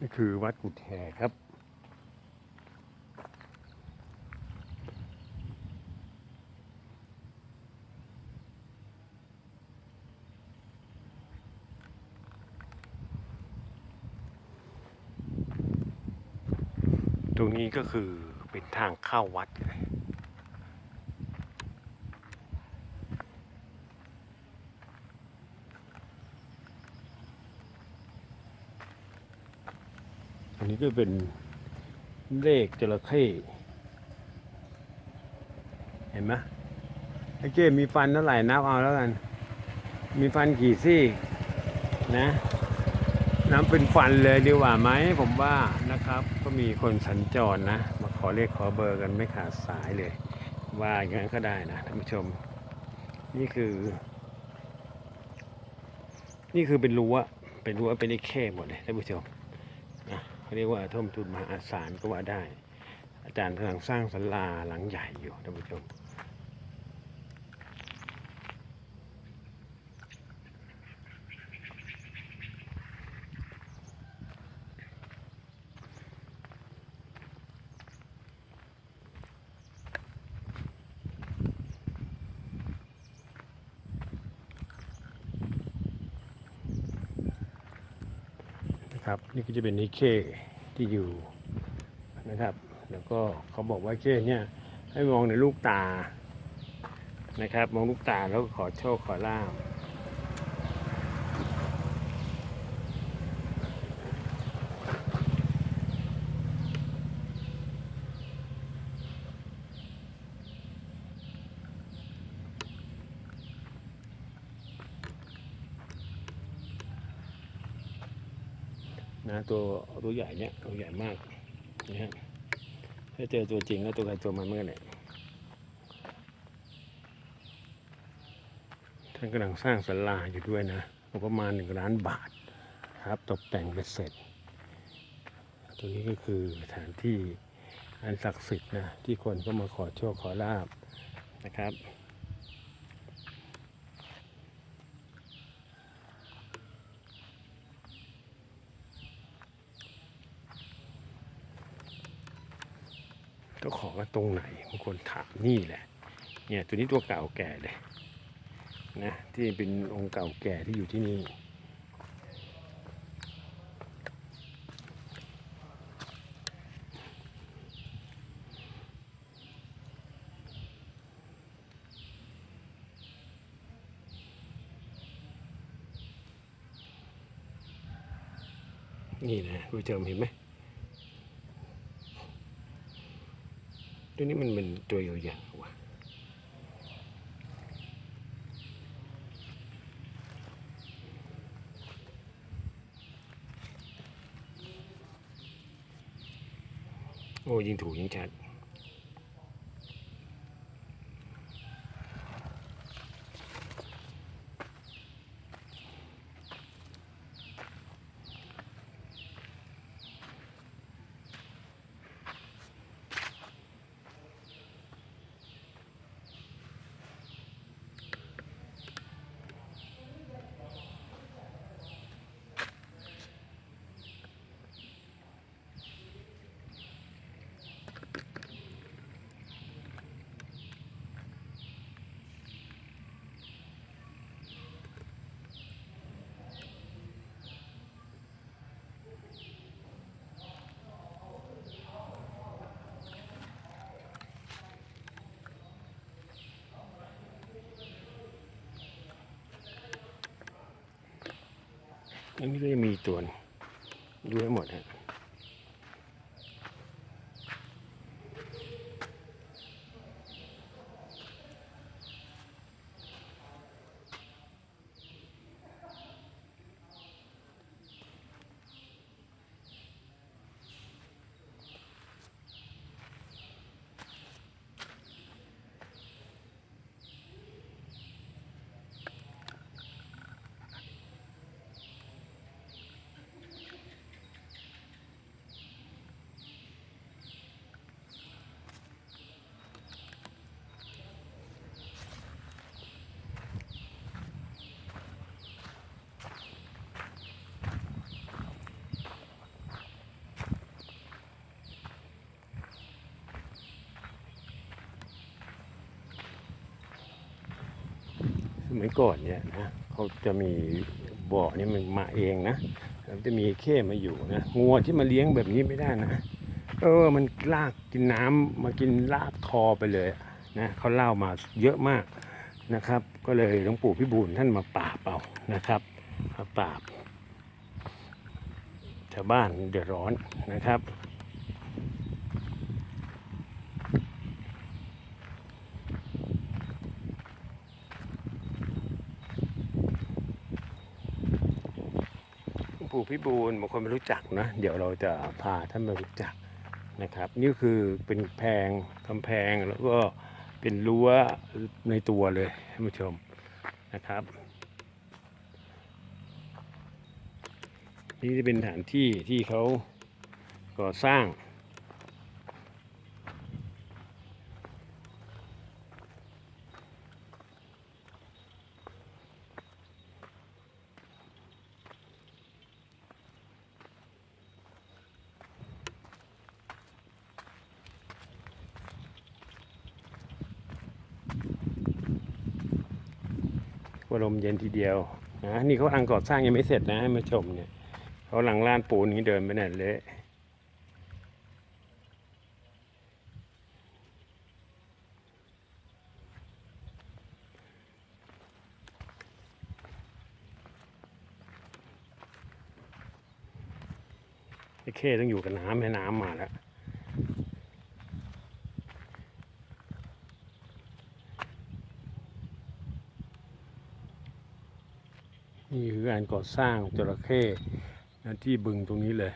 นี่คือวัดกุฎแห่ครับ ตรงนี้ก็คือเป็นทางเข้าวัดเลย อันนี้ ก็เป็นเลขจระเข้เห็นไหมไอ้เก้มีฟันเท่าไหร่นับเอาแล้วกัน มีฟันกี่ซี่นะนับเป็นฟันเลยดีกว่าไหมผมว่านะครับ ก็มีคนสัญจรนะ มาขอเลขขอเบอร์กันไม่ขาดสายเลย ว่าอย่างนั้นก็ได้นะท่านผู้ชม นี่คือ นี่คือเป็นรั้วเป็นรั้วเป็นไอ้เข้หมดเลยท่านผู้ชม เขาเรียกว่าท่อมทุนมหาศาลก็ว่าได้ อาจารย์กำลังสร้างศาลาหลังใหญ่อยู่ท่านผู้ชม นะครับ นี่ก็จะเป็นนิเคที่อยู่นะครับ แล้วก็เขาบอกว่าเคเนี่ยให้มองในลูกตานะครับ มองลูกตาแล้วก็ขอโชคขอลาบ นะตัวตัวใหญ่เนี่ยตัวใหญ่มากนะฮะถ้าเจอตัวจริงก็ตัวใครตัวมันเมื่อไหร่ท่านกำลังสร้างศาลาอยู่ด้วยนะประมาณหนึ่งล้านบาทครับตกแต่งเป็นเสร็จ ตรงนี้ก็คือสถานที่อันศักดิ์สิทธิ์นะที่คนก็มาขอโชคขอลาบนะครับ ก็ขอว่าตรงไหนบางคนถามนี่แหละ เนี่ยตัวนี้ตัวเก่าแก่เลยนะที่เป็นองค์เก่าแก่ที่อยู่ที่นี่นี่นะผู้ชมเห็นไหม ตัวนี้มันเป็นตัวยาวๆว่ะโอ้ยิงถูกยิงชัด นนี้ก็จะมีตัวนึงดูให้หมดฮะ มัยก่อนเนี่ยนะเขาจะมีบ่อนี่มันมาเองนะแล้วจะมีเข้มาอยู่นะงัวที่มาเลี้ยงแบบนี้ไม่ได้นะเออมันลากกินน้ำมากินลากคอไปเลยนะเขาเล่ามาเยอะมากนะครับ ก็เลยหลวงปู่พิบูลท่านมาปราบเอานะครับมาปราบชาวบ้านเดือดร้อนนะครับ หลวงปู่ พิบูลบางคนไม่รู้จักนะ เดี๋ยวเราจะพาท่านมารู้จักนะครับ นี่คือเป็นแพงกำแพงแล้วก็เป็นรั้วในตัวเลยท่านผู้ชมนะครับ นี่จะเป็นฐานที่ที่เขาก่อสร้าง ว่า ลมเย็นทีเดียวนะนี่เขากำลังก่อสร้างยังไม่เสร็จนะให้มาชมเนี่ยเขาหลังลานปูนนี้เดินไปเนี่ยเละไอ้เข้ต้องอยู่กับน้ำให้น้ำมาแล้ว งานก่อสร้างจระเข้ที่บึงตรงนี้เลย